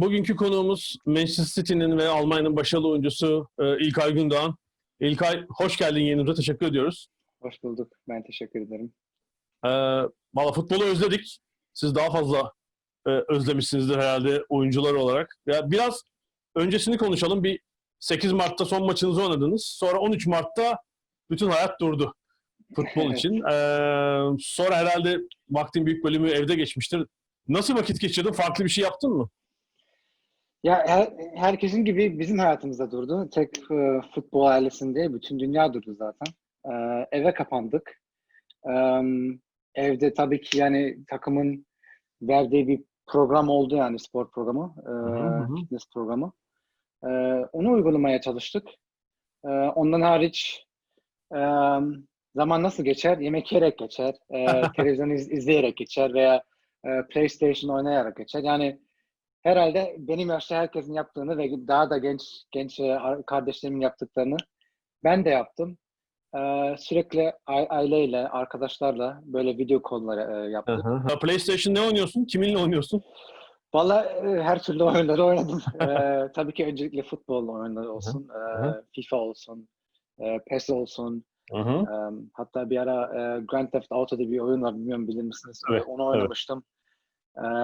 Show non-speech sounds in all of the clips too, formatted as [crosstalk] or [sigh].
bugünkü konuğumuz Manchester City'nin ve Almanya'nın başarılı oyuncusu e, İlkay Gündoğan. İlkay hoş geldin yenimize. Teşekkür ediyoruz. Hoş bulduk. Ben teşekkür ederim. E, Valla futbolu özledik. Siz daha fazla e, özlemişsinizdir herhalde oyuncular olarak. Ya biraz öncesini konuşalım. Bir 8 Mart'ta son maçınızı oynadınız. Sonra 13 Mart'ta bütün hayat durdu futbol [laughs] için. E, sonra herhalde vaktin büyük bölümü evde geçmiştir. Nasıl vakit geçirdin? Farklı bir şey yaptın mı? Ya her- herkesin gibi bizim hayatımızda durdu. Tek e, futbol ailesinde bütün dünya durdu zaten. E, eve kapandık. E, evde tabii ki yani takımın verdiği bir program oldu yani spor programı, e, hı hı. fitness programı. E, onu uygulamaya çalıştık. E, ondan hariç e, zaman nasıl geçer? Yemek yiyerek geçer, e, [laughs] televizyon iz- izleyerek geçer veya e, PlayStation oynayarak geçer. Yani herhalde benim yaşta herkesin yaptığını ve daha da genç genç e, ar- kardeşlerimin yaptıklarını ben de yaptım. Ee, sürekli aileyle, arkadaşlarla böyle video kolları e, yaptık. Ya PlayStation ne oynuyorsun? Kiminle oynuyorsun? Vallahi e, her türlü oyunları oynadım. [laughs] Ee, tabii ki öncelikle futbol oyunları olsun, e, hı. FIFA olsun, e, PES olsun. E, hatta bir ara e, Grand Theft Auto diye bir oyun var, bilmiyorum bilir misiniz? Evet, Onu oynamıştım. E,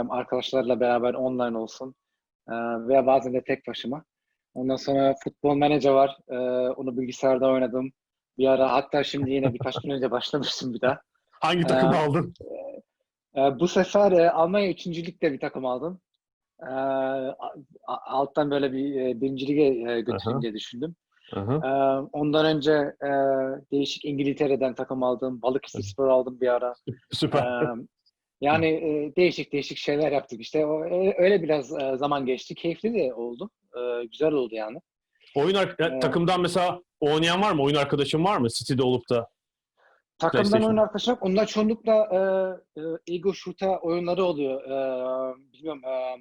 arkadaşlarla beraber online olsun veya bazen de tek başıma. Ondan sonra Futbol Manager var. Onu bilgisayarda oynadım. Bir ara hatta şimdi yine birkaç gün önce başlamıştım bir daha. [laughs] Hangi takımı Ee, aldın? Bu sefer Almanya 3. Lig'de bir takım aldım. Alttan böyle bir birinci lige götüreyim Aha. diye düşündüm. E, ondan önce değişik İngiltere'den takım aldım. Balıkesirspor aldım bir ara. Süper. Yani e, değişik değişik şeyler yaptık. İşte o, e, öyle biraz e, zaman geçti. Keyifli de oldu. E, güzel oldu yani. Oyun ar- Ee, takımdan mesela oynayan var mı? Oyun arkadaşın var mı? City'de olup da. Takımdan oyun arkadaşlar. Onlar çoğunlukla e, e, Ego Shooter oyunları oluyor. E, bilmiyorum e,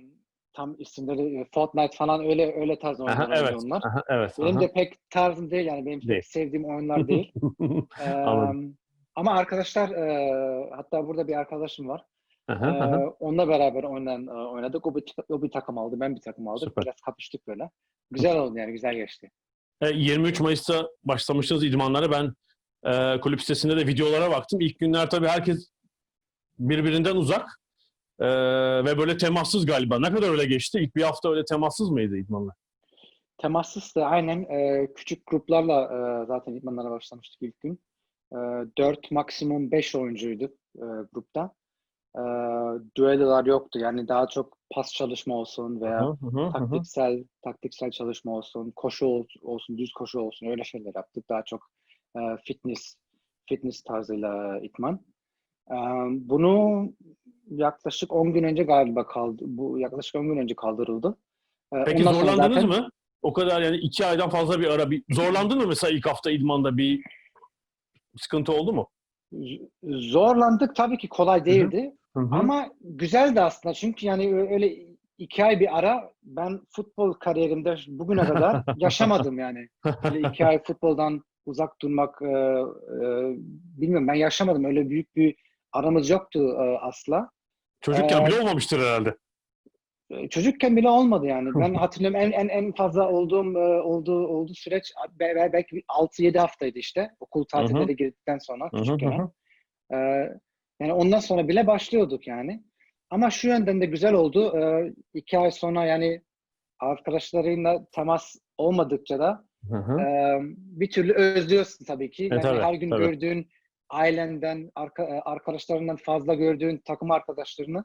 tam isimleri e, Fortnite falan öyle öyle tarz oyunlar Aha, evet. onlar. Aha, evet. Benim aha. de pek tarzım değil yani benim Değil. pek sevdiğim oyunlar değil. [laughs] E, Anladım. Ama arkadaşlar e, hatta burada bir arkadaşım var. Aha, E, aha. onunla beraber oynan, e, oynadık. O bir, o bir takım aldı, ben bir takım aldık. Süper. Biraz kapıştık böyle. Güzel oldu yani, güzel geçti. E, 23 Mayıs'ta başlamıştınız idmanlara. Ben e, kulüp sitesinde de videolara baktım. İlk günler tabii herkes birbirinden uzak. E, ve böyle temassız galiba. Ne kadar öyle geçti? İlk bir hafta öyle temassız mıydı idmanlar? Temassız da aynen e, küçük gruplarla e, zaten idmanlara başlamıştık ilk gün. E, 4 maksimum 5 oyuncuyduk e, grupta. E, düellolar yoktu. Yani daha çok pas çalışma olsun veya Hı hı, hı hı. taktiksel taktiksel çalışma olsun, koşu ol- olsun, düz koşu olsun öyle şeyler yaptık. Daha çok e, fitness fitness tarzıyla itman. E, bunu yaklaşık 10 gün önce galiba kaldı. Bu yaklaşık 10 gün önce kaldırıldı. E, Peki zorlandınız zaten- mı? O kadar yani iki aydan fazla bir ara. Bir, zorlandın mı mesela ilk hafta idmanda bir sıkıntı oldu mu? Zorlandık tabii ki kolay değildi Hı hı. ama güzeldi aslında çünkü yani öyle iki ay bir ara ben futbol kariyerimde bugüne kadar [laughs] yaşamadım yani. Böyle iki ay futboldan uzak durmak e, e, bilmiyorum ben yaşamadım öyle büyük bir aramız yoktu e, asla. Çocukken Ee, bile olmamıştır herhalde. E, Çocukken bile olmadı yani. Ben hatırlıyorum en en en fazla olduğum e, olduğu olduğu süreç be- be- belki 6-7 haftaydı işte. Okul tatilleri girdikten sonra küçükken. Ee, yani ondan sonra bile başlıyorduk yani. Ama şu yönden de güzel oldu. Ee, iki ay sonra yani arkadaşlarıyla temas olmadıkça da Hı hı. e, bir türlü özlüyorsun tabii ki. Yani tabii, her gün tabii. gördüğün ailenden, arka, e, arkadaşlarından fazla gördüğün takım arkadaşlarını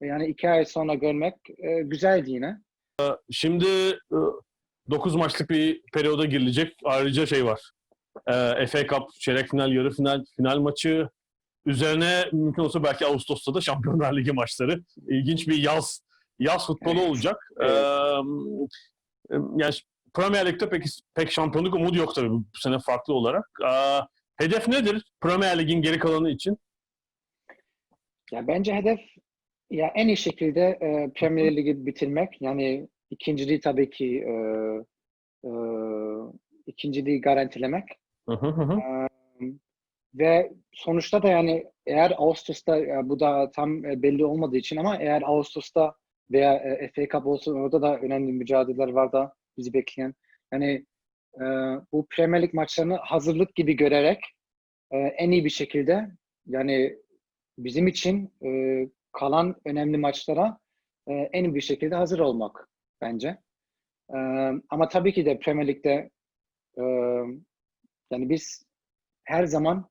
yani iki ay sonra görmek e, güzeldi yine. Şimdi 9 maçlık bir periyoda girilecek. Ayrıca şey var. E, FA Cup çeyrek final, yarı final, final maçı. Üzerine mümkün olsa belki Ağustos'ta da Şampiyonlar Ligi maçları. İlginç bir yaz yaz futbolu Evet. olacak. Evet. E, yani Premier Lig'de pek, pek şampiyonluk umudu yok tabii bu sene farklı olarak. E, hedef nedir Premier Lig'in geri kalanı için? Ya bence hedef ya en iyi şekilde e, Premier Ligi bitirmek. Yani ikinciliği tabii ki e, e, ikinciliği garantilemek. Hı hı hı hı. Ve sonuçta da yani eğer Ağustos'ta ya bu da tam e, belli olmadığı için ama eğer Ağustos'ta veya e, FA Cup olsun orada da önemli mücadeleler var da bizi bekleyen. Yani e, bu Premier Lig maçlarını hazırlık gibi görerek e, en iyi bir şekilde yani bizim için e, kalan önemli maçlara e, en bir şekilde hazır olmak bence. E, ama tabii ki de Premier Lig'de e, yani biz her zaman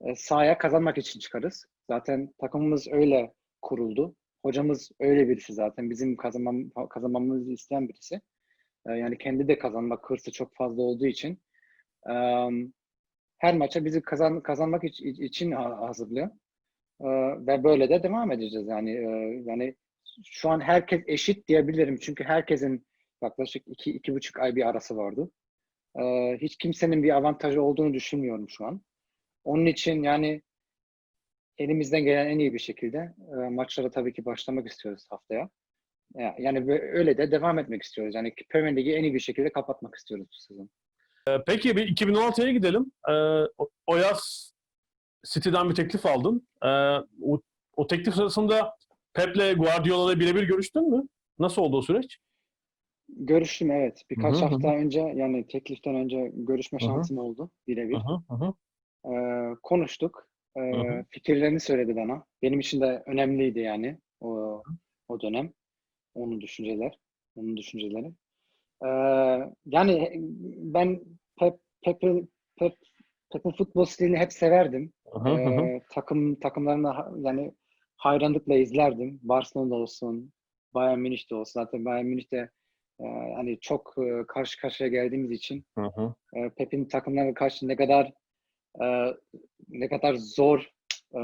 e, sahaya kazanmak için çıkarız. Zaten takımımız öyle kuruldu. Hocamız öyle birisi zaten. Bizim kazanmam, kazanmamızı isteyen birisi. E, yani kendi de kazanmak hırsı çok fazla olduğu için e, her maça bizi kazan, kazanmak iç- için ha- hazırlıyor. E, ve böyle de devam edeceğiz. Yani e, yani şu an herkes eşit diyebilirim. Çünkü herkesin yaklaşık iki, iki buçuk ay bir arası vardı. E, hiç kimsenin bir avantajı olduğunu düşünmüyorum şu an. Onun için yani elimizden gelen en iyi bir şekilde e, maçlara tabii ki başlamak istiyoruz haftaya. Ya- Yani öyle de devam etmek istiyoruz. Yani Premier Lig'i en iyi bir şekilde kapatmak istiyoruz bu sezon. Ee, Peki bir 2016'ya gidelim. Ee, o yaz City'den bir teklif aldın. Ee, o, o teklif sırasında Pep'le Guardiola'la birebir görüştün mü? Nasıl oldu o süreç? Görüştüm evet. Birkaç Hı hı, hı hafta önce yani tekliften önce görüşme Hı hı. şansım oldu birebir. Ee, konuştuk. Ee, hı. fikirlerini söyledi bana. Benim için de önemliydi yani o o dönem. Onun düşünceler, onun düşünceleri. Ee, yani ben Pep Pep'in Pep, Pep'in futbol stilini hep severdim. Hı hı, hı takım takımlarını ha- yani hayranlıkla izlerdim. Barcelona'da olsun, Bayern Münih'te olsun. Zaten Bayern Münih'te e, hani çok e, karşı karşıya geldiğimiz için Hı hı. Pep'in takımlarına karşı ne kadar e, ne kadar zor e, e,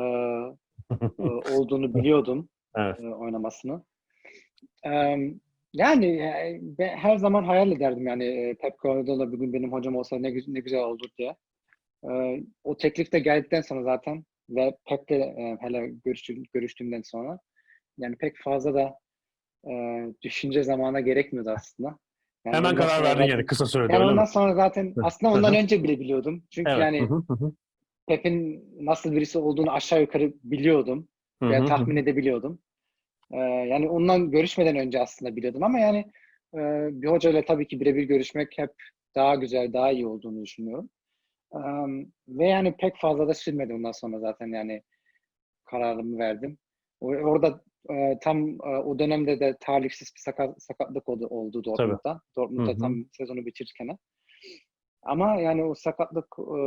[laughs] olduğunu biliyordum Evet. e, oynamasını. E, yani e, ben her zaman hayal ederdim yani Pep Guardiola bugün benim hocam olsa ne, ne güzel olur diye. E, o teklif de geldikten sonra zaten ve Pep'le e, hele görüştüğüm, görüştüğümden sonra yani pek fazla da e, düşünce zamana gerekmiyordu aslında. Yani Hemen karar verdin zaten- yani kısa sürede yani ondan mi? sonra zaten aslında ondan önce bile biliyordum. Çünkü Evet. yani. Pep'in nasıl birisi olduğunu aşağı yukarı biliyordum hı tahmin edebiliyordum. Ee, yani ondan görüşmeden önce aslında biliyordum ama yani e, bir hocayla tabii ki birebir görüşmek hep daha güzel, daha iyi olduğunu düşünüyorum. Ee, ve yani pek fazla da sürmedi ondan sonra zaten yani kararımı verdim. Orada e, tam e, o dönemde de talihsiz bir sakat, sakatlık oldu, oldu Dortmund'da. Dortmund'da Hı hı. tam sezonu bitirirken. Ama yani o sakatlık e,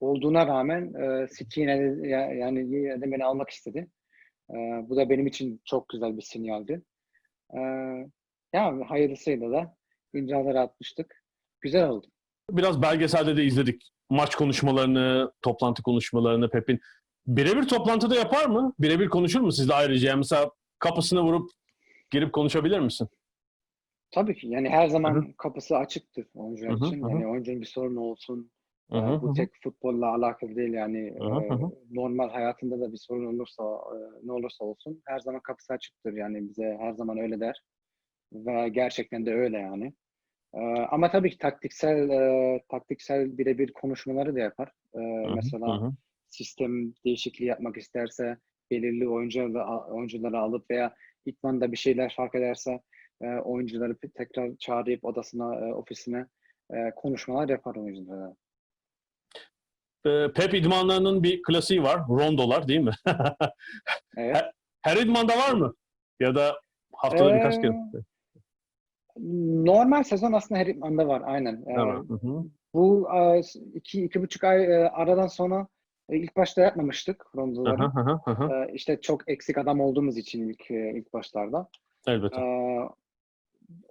olduğuna rağmen e, City yine de, ya- yani yine de beni almak istedi. E, bu da benim için çok güzel bir sinyaldi. E, ya hayırlısıyla da imzaları atmıştık. Güzel oldu. Biraz belgeselde de izledik. Maç konuşmalarını, toplantı konuşmalarını Pep'in. Birebir toplantıda yapar mı? Birebir konuşur mu sizle ayrıca? Mesela kapısına vurup girip konuşabilir misin? Tabii ki yani her zaman Hı kapısı açıktır oyuncular Hı hı, için. Yani oyuncunun bir sorunu olsun. E, hı, bu tek futbolla alakalı değil yani. E, hı hı. normal hayatında da bir sorun olursa e, ne olursa olsun her zaman kapısı açıktır yani bize her zaman öyle der. Ve gerçekten de öyle yani. Ee, ama tabii ki taktiksel e, taktiksel birebir konuşmaları da yapar. Ee, Hı mesela hı sistem değişikliği yapmak isterse belirli oyuncuları, oyuncuları alıp veya idmanda bir şeyler fark ederse e, oyuncuları tekrar çağırıp odasına, e, ofisine e, konuşmalar yapar oyunculara. Ee, Pep idmanlarının bir klasiği var. Rondolar değil mi? [laughs] Evet. Her idmanda var mı? Ya da haftada birkaç Ee, kere. Normal sezon aslında her anda var aynen. Ee, Tamam. Hı hı. bu e, iki, iki buçuk ay e, aradan sonra e, ilk başta yapmamıştık rondoları. Aha, aha, aha. Ee, işte çok eksik adam olduğumuz için ilk ilk başlarda. Elbette. Ee,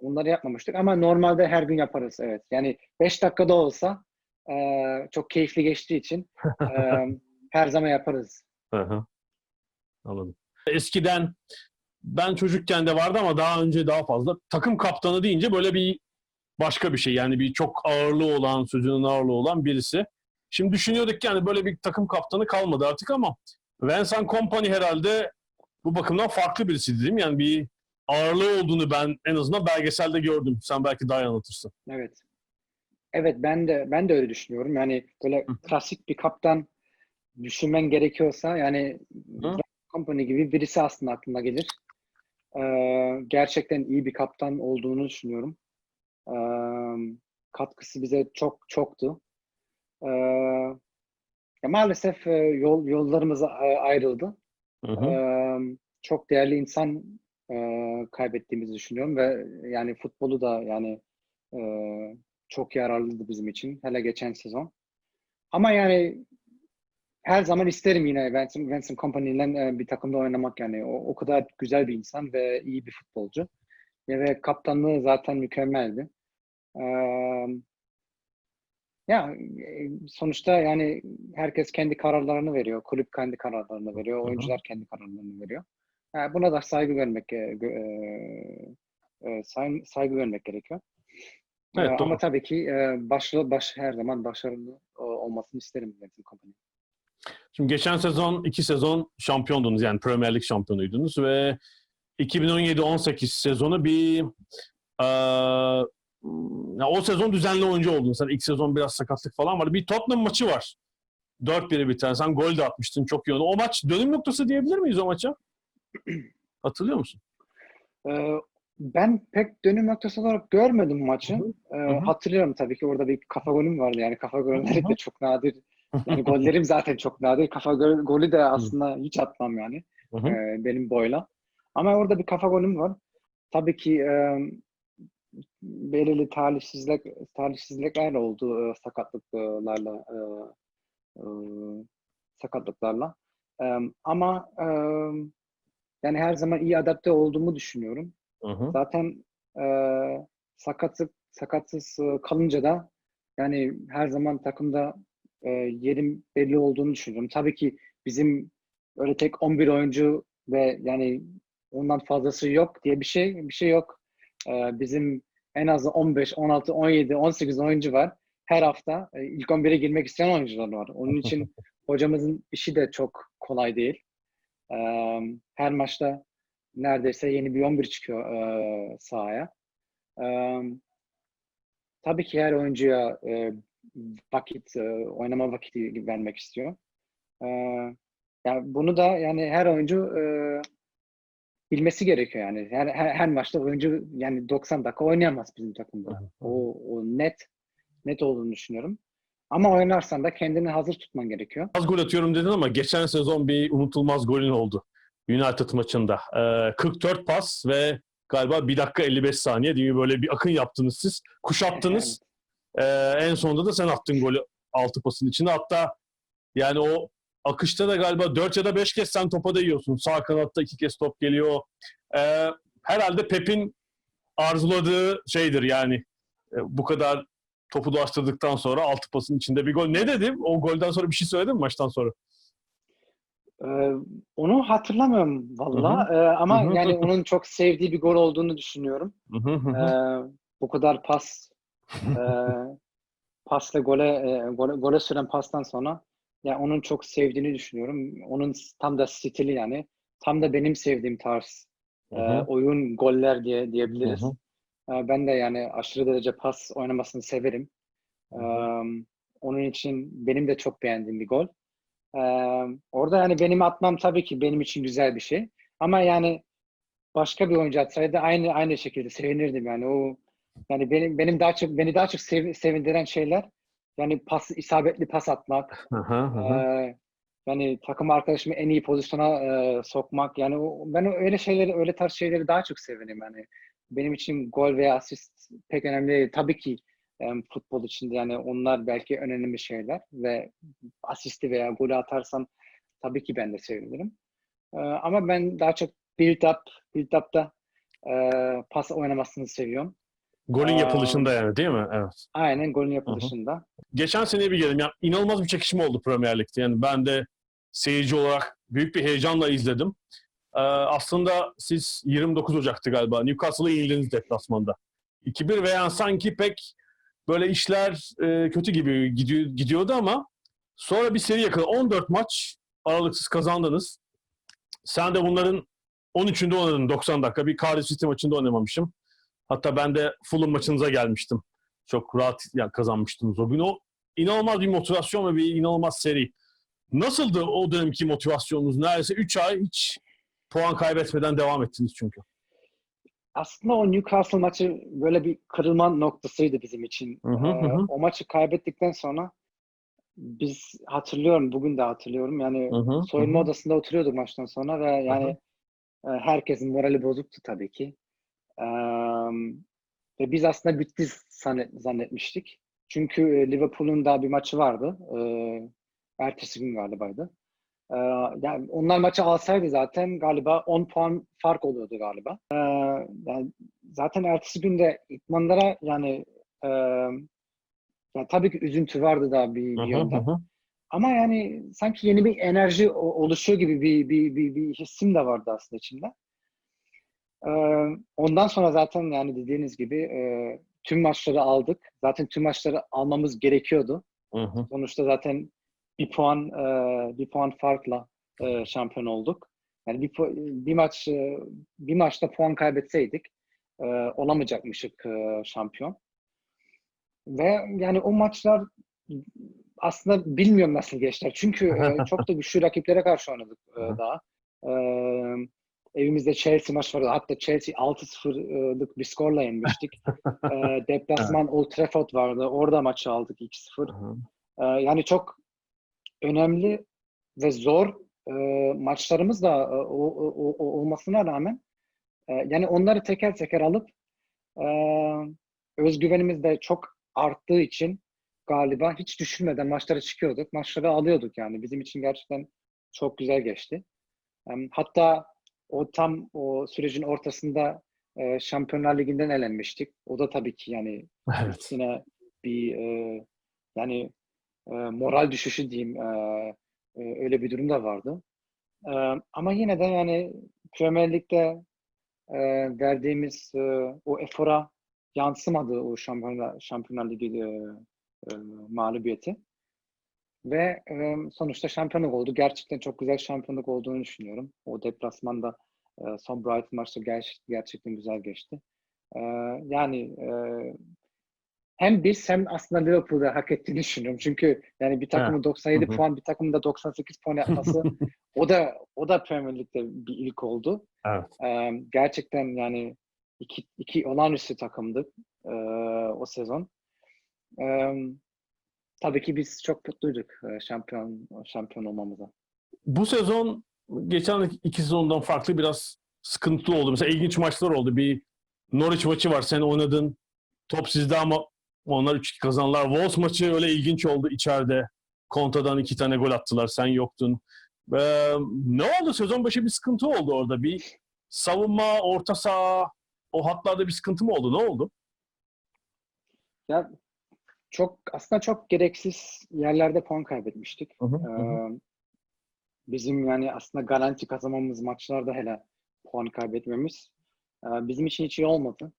onları yapmamıştık ama normalde her gün yaparız evet. Yani 5 dakikada olsa e, çok keyifli geçtiği için [laughs] e, her zaman yaparız. Hı hı. Anladım. Eskiden ben çocukken de vardı ama daha önce daha fazla. Takım kaptanı deyince böyle bir başka bir şey. Yani bir çok ağırlığı olan, sözünün ağırlığı olan birisi. Şimdi düşünüyorduk ki yani böyle bir takım kaptanı kalmadı artık ama Vincent Kompany herhalde bu bakımdan farklı birisi mi? Yani bir ağırlığı olduğunu ben en azından belgeselde gördüm. Sen belki daha iyi anlatırsın. Evet. Evet ben de ben de öyle düşünüyorum. Yani böyle Hı. klasik bir kaptan düşünmen gerekiyorsa yani Hı. Company gibi birisi aslında aklına gelir. Ee, gerçekten iyi bir kaptan olduğunu düşünüyorum. Ee, katkısı bize çok çoktu. Ee, ya maalesef e, yol yollarımız a- ayrıldı. Hı hı. Ee, çok değerli insan e, kaybettiğimizi düşünüyorum ve yani futbolu da yani e, çok yararlıydı bizim için. Hele geçen sezon. Ama yani her zaman isterim yine Vincent, Vincent Kompany ile e, bir takımda oynamak yani. O, o kadar güzel bir insan ve iyi bir futbolcu. Ve kaptanlığı zaten mükemmeldi. Ee, ya e, sonuçta yani herkes kendi kararlarını veriyor. Kulüp kendi kararlarını veriyor. Oyuncular kendi kararlarını veriyor. Ha, buna da saygı vermek e, e, e, say- saygı vermek gerekiyor. Evet, Ee, ama tabii ki e, başlı baş her zaman başarılı e, olmasını isterim Vincent Kompany. Şimdi geçen sezon iki sezon şampiyondunuz yani Premier Lig şampiyonuydunuz ve 2017-18 sezonu bir ya o sezon düzenli oyuncu oldun. Sen ilk sezon biraz sakatlık falan vardı. Bir Tottenham maçı var. 4-1'e biten. Sen gol de atmıştın. Çok iyi oldu. O maç dönüm noktası diyebilir miyiz o maça? Hatırlıyor musun? Ee, ben pek dönüm noktası olarak görmedim maçı. Ee, hı. Hatırlıyorum tabii ki orada bir kafa golüm vardı. Yani kafa golleri de çok nadir. Yani gollerim zaten çok nadir. Kafa gol- golü de aslında hiç atmam yani. Hı hı. e, benim boyla. Ama orada bir kafa golüm var. Tabii ki e, belirli talihsizlik talihsizlikler oldu e, sakatlıklarla e, e, sakatlıklarla. E, ama e, yani her zaman iyi adapte olduğumu düşünüyorum. Hı hı. Zaten e, sakatlık sakatsız kalınca da yani her zaman takımda e, yerim belli olduğunu düşünüyorum. Tabii ki bizim öyle tek 11 oyuncu ve yani ondan fazlası yok diye bir şey bir şey yok. E, bizim en az 15, 16, 17, 18 oyuncu var. Her hafta e, ilk 11'e girmek isteyen oyuncular var. Onun için [laughs] hocamızın işi de çok kolay değil. E, her maçta neredeyse yeni bir 11 çıkıyor e, sahaya. E, tabii ki her oyuncuya e, vakit, e, oynama vakiti vermek istiyor. E, yani bunu da yani her oyuncu e, bilmesi gerekiyor yani. Her, her, her maçta oyuncu yani 90 dakika oynayamaz bizim takımda. O, o net net olduğunu düşünüyorum. Ama oynarsan da kendini hazır tutman gerekiyor. Az gol atıyorum dedin ama geçen sezon bir unutulmaz golün oldu. United maçında. Ee, 44 pas ve galiba 1 dakika 55 saniye diye böyle bir akın yaptınız siz. Kuşattınız. Ee, en sonunda da sen attın golü 6 pasın içinde. Hatta yani o akışta da galiba 4 ya da 5 kez sen topa değiyorsun. Sağ kanatta 2 kez top geliyor. Ee, herhalde Pep'in arzuladığı şeydir yani. Ee, bu kadar topu dolaştırdıktan sonra 6 pasın içinde bir gol. Ne dedim? O golden sonra bir şey söyledin mi maçtan sonra? Ee, onu hatırlamıyorum valla Ee, ama yani onun çok sevdiği bir gol olduğunu düşünüyorum. Ee, bu kadar pas e, pasla gole, e, gole gole süren pastan sonra ya onun çok sevdiğini düşünüyorum. Onun tam da stili yani tam da benim sevdiğim tarz Hı e, hı. oyun goller diye diyebiliriz. Hı Ee, ben de yani aşırı derece pas oynamasını severim. Hı Ee, onun için benim de çok beğendiğim bir gol. Ee, orada yani benim atmam tabii ki benim için güzel bir şey. Ama yani başka bir oyuncu atsaydı aynı aynı şekilde sevinirdim yani o yani benim benim daha çok beni daha çok sev- sevindiren şeyler yani pas isabetli pas atmak, ee, yani takım arkadaşımı en iyi pozisyona e, sokmak yani o, ben öyle şeyleri öyle tarz şeyleri daha çok severim yani benim için gol veya asist pek önemli değil. Tabii ki e, futbol içinde yani onlar belki önemli şeyler ve asisti veya golü atarsam tabii ki ben de sevinirim. Ee, ama ben daha çok build up, build up'ta e, pas oynamasını seviyorum. Golün Aa. yapılışında yani değil mi? Evet. Aynen golün yapılışında. Geçen seneye bir gelelim. Ya, inanılmaz bir çekişme oldu Premier Lig'de. Yani ben de seyirci olarak büyük bir heyecanla izledim. Ee, aslında siz 29 Ocak'tı galiba. Newcastle'ı yenildiniz deplasmanda. 2-1 ve yani sanki pek böyle işler e, kötü gibi gidiyor, gidiyordu ama sonra bir seri yakaladı. 14 maç aralıksız kazandınız. Sen de bunların 13'ünde oynadın 90 dakika. Bir Cardiff City maçında oynamamışım. Hatta ben de Fulham maçınıza gelmiştim. Çok rahat ya, kazanmıştınız o gün. O inanılmaz bir motivasyon ve bir inanılmaz seri. Nasıldı o dönemki motivasyonunuz? Neredeyse 3 ay hiç puan kaybetmeden devam ettiniz çünkü. aslında o Newcastle maçı böyle bir kırılma noktasıydı bizim için. Hı hı, Ee, hı hı. o maçı kaybettikten sonra biz hatırlıyorum, bugün de hatırlıyorum. Yani Hı hı, soyunma hı hı. odasında oturuyorduk maçtan sonra ve yani e, herkesin morali bozuktu tabii ki. Ee, ve biz aslında bitti zannet, zannetmiştik. Çünkü e, Liverpool'un daha bir maçı vardı. Ee, ertesi gün galibaydı. Ee, yani onlar maçı alsaydı zaten galiba 10 puan fark oluyordu galiba. Ee, yani zaten ertesi günde idmanlara yani e, yani tabii ki üzüntü vardı da bir, bir yönden. Ama yani sanki yeni bir enerji oluşuyor gibi bir, bir, bir, bir hissim de vardı aslında içimde. Ee, ondan sonra zaten yani dediğiniz gibi e, tüm maçları aldık. Zaten tüm maçları almamız gerekiyordu. Hı hı. Sonuçta zaten bir puan e, bir puan farkla e, şampiyon olduk. Yani bir bir maç e, bir maçta puan kaybetseydik e, olamayacakmışık e, şampiyon. Ve yani o maçlar aslında bilmiyorum nasıl geçtiler. Çünkü e, [laughs] çok da güçlü rakiplere karşı oynadık e, daha. E, evimizde Chelsea maç vardı. Hatta Chelsea 6-0'lık bir skorla yenmiştik. [laughs] e, deplasman Old Trafford vardı. Orada maçı aldık 2-0. Hı hı. Ee, yani çok önemli ve zor e, maçlarımız da e, o, o- o- olmasına rağmen e, yani onları teker teker alıp e, özgüvenimiz de çok arttığı için galiba hiç düşünmeden maçlara çıkıyorduk. Maçları alıyorduk yani. Bizim için gerçekten çok güzel geçti. Hatta o tam o sürecin ortasında e, Şampiyonlar Ligi'nden elenmiştik. O da tabii ki yani Evet. yine bir e, yani e, moral düşüşü diyeyim e, e, öyle bir durum da vardı. E, ama yine de yani Premier Lig'de e, verdiğimiz e, o efora yansımadı o Şampiyonlar, Şampiyonlar Ligi e, e, mağlubiyeti. Ve e, sonuçta şampiyonluk oldu. Gerçekten çok güzel şampiyonluk olduğunu düşünüyorum. O deplasmanda e, son Brighton maçta ger- gerçekten güzel geçti. E, yani e, hem biz hem aslında Liverpool'da hak ettiğini düşünüyorum. Çünkü yani bir takımın 97 Hı hı. puan, bir takımın da 98 puan yapması o da o da Premier Lig'de bir ilk oldu. Evet. Ee, gerçekten yani iki, iki olağanüstü takımdık ee, o sezon. Ee, tabii ki biz çok mutluyduk e, şampiyon şampiyon olmamıza. Bu sezon geçen iki sezondan farklı biraz sıkıntılı oldu. Mesela ilginç maçlar oldu. Bir Norwich maçı var. Sen oynadın. Top sizde ama onlar 3-2 kazandılar. Wolves maçı öyle ilginç oldu içeride. Konta'dan iki tane gol attılar. Sen yoktun. Ee, ne oldu? Sezon başı bir sıkıntı oldu orada. Bir savunma, orta saha, o hatlarda bir sıkıntı mı oldu? Ne oldu? Ya çok aslında çok gereksiz yerlerde puan kaybetmiştik. Hı hı, Ee, bizim yani aslında garanti kazanmamız maçlarda hele puan kaybetmemiz e, bizim için hiç iyi olmadı.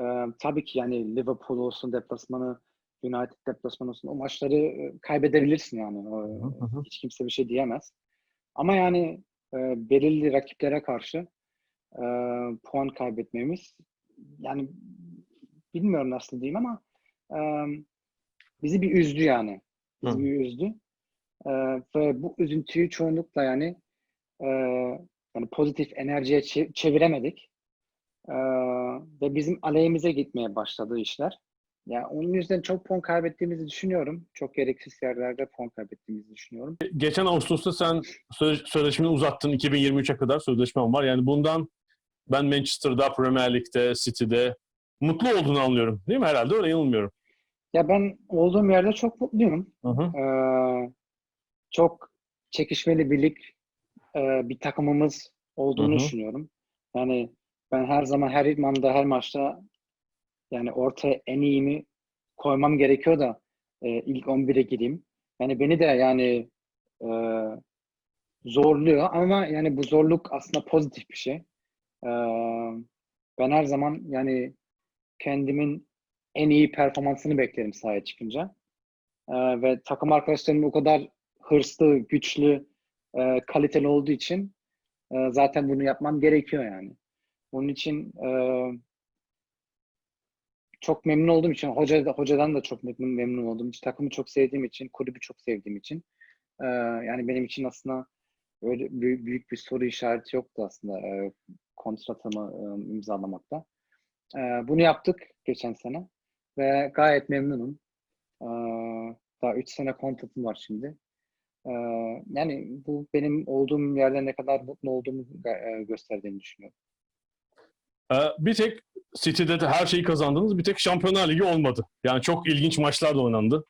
Ee, tabii ki yani Liverpool olsun deplasmanı, United deplasmanı olsun o maçları kaybedebilirsin yani. O, hı hı. hiç kimse bir şey diyemez. Ama yani e, belirli rakiplere karşı e, puan kaybetmemiz yani bilmiyorum nasıl diyeyim ama bizi bir üzdü yani. Bizi Hı. bir üzdü. E, ve bu üzüntüyü çoğunlukla yani e, yani pozitif enerjiye çe- çeviremedik. E, ve bizim aleyhimize gitmeye başladı işler. Yani onun yüzden çok puan kaybettiğimizi düşünüyorum. Çok gereksiz yerlerde puan kaybettiğimizi düşünüyorum. Geçen Ağustos'ta sen söz- sözleşmeni uzattın. 2023'e kadar sözleşmen var. Yani bundan ben Manchester'da, Premier Lig'de, City'de mutlu olduğunu anlıyorum. Değil mi? Herhalde öyle yanılmıyorum. Ya ben olduğum yerde çok mutluyum. Hı hı. Ee, çok çekişmeli bir lig, e, bir takımımız olduğunu Hı hı. düşünüyorum. Yani ben her zaman her idmanda, her maçta yani ortaya en iyimi koymam gerekiyor da e, ilk 11'e gireyim. Yani beni de yani e, zorluyor ama yani bu zorluk aslında pozitif bir şey. Ee, ben her zaman yani kendimin en iyi performansını beklerim sahaya çıkınca. Ee, ve takım arkadaşlarım o kadar hırslı, güçlü, e, kaliteli olduğu için e, zaten bunu yapmam gerekiyor yani. Onun için e, çok memnun olduğum için, hoca, hocadan da çok memnun, memnun olduğum için, takımı çok sevdiğim için, kulübü çok sevdiğim için e, yani benim için aslında öyle büyük, büyük bir soru işareti yoktu aslında e, kontratımı e, imzalamakta. E, bunu yaptık geçen sene ve gayet memnunum. Daha 3 sene kontratım var şimdi. Yani bu benim olduğum yerde ne kadar mutlu olduğumu e, gösterdiğini düşünüyorum. Ee, bir tek City'de de her şeyi kazandınız. Bir tek Şampiyonlar Ligi olmadı. Yani çok ilginç maçlar da oynandı.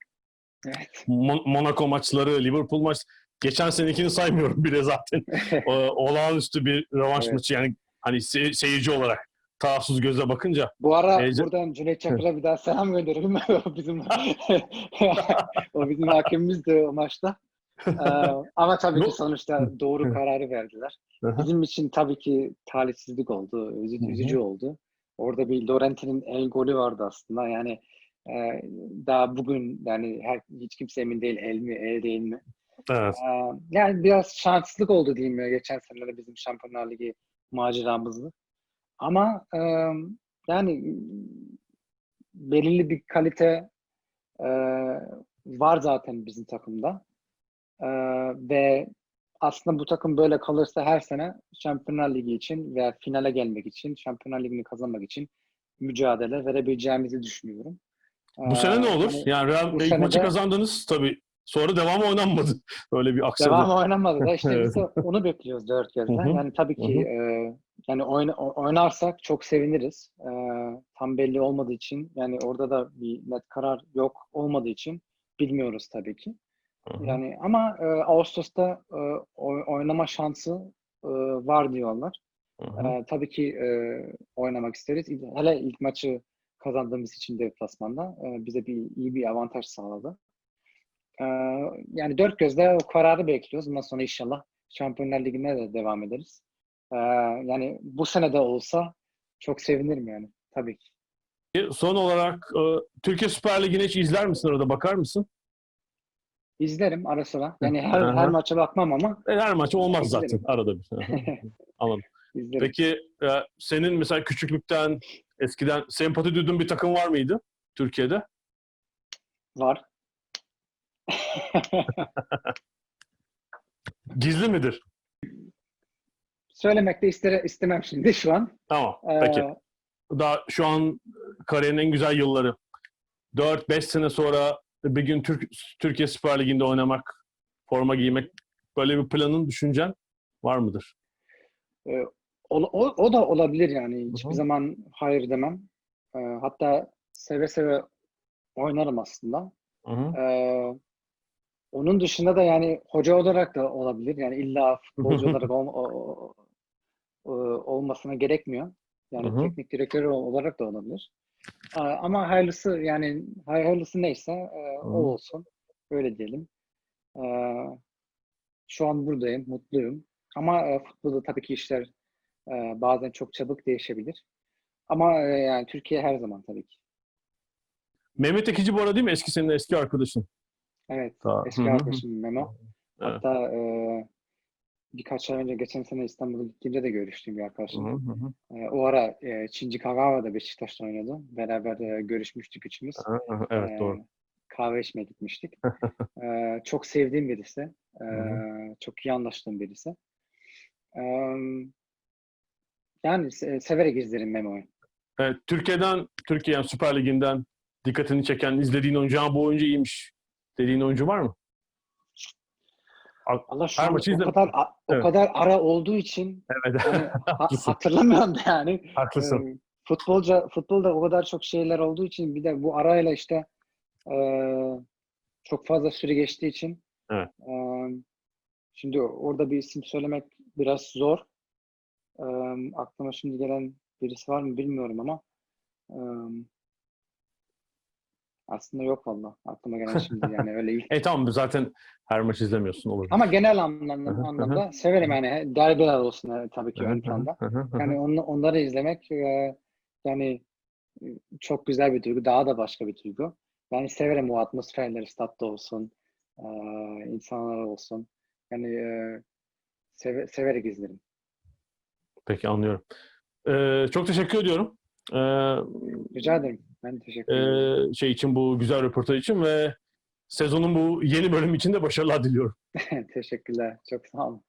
Evet. Mon- Monaco maçları, Liverpool maç. Geçen senekini saymıyorum [laughs] bile zaten. [laughs] Ee, olağanüstü bir rövanş Evet. maçı. Yani hani se- seyirci olarak tarafsız göze bakınca. Bu ara Heyecan- buradan Cüneyt Çakır'a bir daha selam gönderelim. [laughs] o bizim [laughs] o bizim hakemimizdi o maçta. [laughs] Ee, ama tabii ki sonuçta doğru kararı verdiler. Bizim için tabii ki talihsizlik oldu, üzücü oldu. Orada bir Llorente'nin el golü vardı aslında. Yani e, daha bugün yani her, hiç kimse emin değil el mi, el değil mi? Evet. Ee, yani biraz şanssızlık oldu diyeyim ya geçen senelerde bizim Şampiyonlar Ligi maceramızdı. Ama e, yani belirli bir kalite e, var zaten bizim takımda. E, ve aslında bu takım böyle kalırsa her sene Şampiyonlar Ligi için veya finale gelmek için, Şampiyonlar Ligi'ni kazanmak için mücadele verebileceğimizi düşünüyorum. Bu sene ne olur? Yani Real ilk maçı de- kazandınız tabii. Sonra devam oynanmadı. [laughs] Öyle bir aksadı. Devam oynamadı da işte [laughs] biz onu bekliyoruz dört hı. Yani tabii ki e, yani oyna- oynarsak çok seviniriz. E, tam belli olmadığı için yani orada da bir net karar yok olmadığı için bilmiyoruz tabii ki. Yani ama e, Ağustos'ta e, oy- oynama şansı e, var diyorlar. E, tabii ki e, oynamak isteriz. Hele ilk maçı kazandığımız için deplasmanda e, bize bir iyi bir avantaj sağladı. E, yani dört gözle o kararı bekliyoruz. Ondan sonra inşallah Şampiyonlar Ligi'ne de devam ederiz. E, yani bu sene de olsa çok sevinirim yani. Tabii ki. Son olarak e, Türkiye Süper Ligi'ni hiç izler misin orada? Bakar mısın? İzlerim ara sıra. Yani her, Aha. her maça bakmam ama E, Her maç olmaz İzlerim. zaten. Arada bir. [laughs] Anladım. izlerim. Peki e, senin mesela küçüklükten eskiden sempati duyduğun bir takım var mıydı Türkiye'de? Var. [laughs] Gizli midir? Söylemek de ister, istemem şimdi şu an. Tamam. Ee, Peki. Daha şu an kariyerin en güzel yılları. 4-5 sene sonra bir gün Türk, Türkiye Süper Ligi'nde oynamak, forma giymek böyle bir planın, düşüncen var mıdır? e, o, o, o da olabilir yani. Hiçbir Hı hı. zaman hayır demem. E, hatta seve seve oynarım aslında. Hı hı. Onun dışında da yani hoca olarak da olabilir. Yani illa futbolcu [laughs] olarak ol- o- o- o- olmasına gerekmiyor. Yani Hı hı. teknik direktör olarak da olabilir. Ama hayırlısı yani hay- hayırlısı neyse e, o olsun. Öyle diyelim. E, şu an buradayım, mutluyum. Ama e, futbolda tabii ki işler bazen çok çabuk değişebilir. Ama yani Türkiye her zaman tabii ki. Mehmet Ekici bu arada değil mi? Eski senin eski arkadaşın. Evet, Ta- eski Hı hı. arkadaşım Memo. Evet. Hatta e, birkaç ay önce, geçen sene İstanbul'a gittiğimde de görüştüğüm bir arkadaşım. E, o ara e, Shinji Kagawa'da Beşiktaş'ta oynuyordu. Beraber e, görüşmüştük üçümüz. Hı hı. Evet E, doğru. Kahve içmeye gitmiştik. [laughs] E, çok sevdiğim birisi. E, çok iyi anlaştığım birisi. E, yani se- severek izlerim Memo'yu. Evet, Türkiye'den, Türkiye yani Süper Ligi'nden dikkatini çeken, izlediğin oyuncu, "Ha, bu oyuncu iyiymiş dediğin oyuncu var mı? Allah şu Her an maçı o izledim. kadar a- o Evet. kadar ara olduğu için Evet, hani [laughs] ha- hatırlamıyorum da yani. haklısın. Ee, futbolca futbolda o kadar çok şeyler olduğu için bir de bu arayla işte e, çok fazla süre geçtiği için Evet. e, şimdi orada bir isim söylemek biraz zor. E, aklıma şimdi gelen birisi var mı bilmiyorum ama e, aslında yok valla aklıma gelen [laughs] şimdi yani öyle ilk E tamam zaten her maç izlemiyorsun olur. ama genel anlamda, anlamda severim yani derbiler olsun tabii ki ön planda. Yani onu, onları izlemek e, yani çok güzel bir duygu. Daha da başka bir duygu. Yani severim o atmosferleri statta olsun. e, insanlar olsun. Yani e, seve- severek izlerim. Peki anlıyorum. Ee, çok teşekkür ediyorum. Ee, Rica ederim. Ben teşekkür ederim. e, şey için bu güzel röportaj için ve sezonun bu yeni bölüm için de başarılar diliyorum. [laughs] Teşekkürler. Çok sağ olun.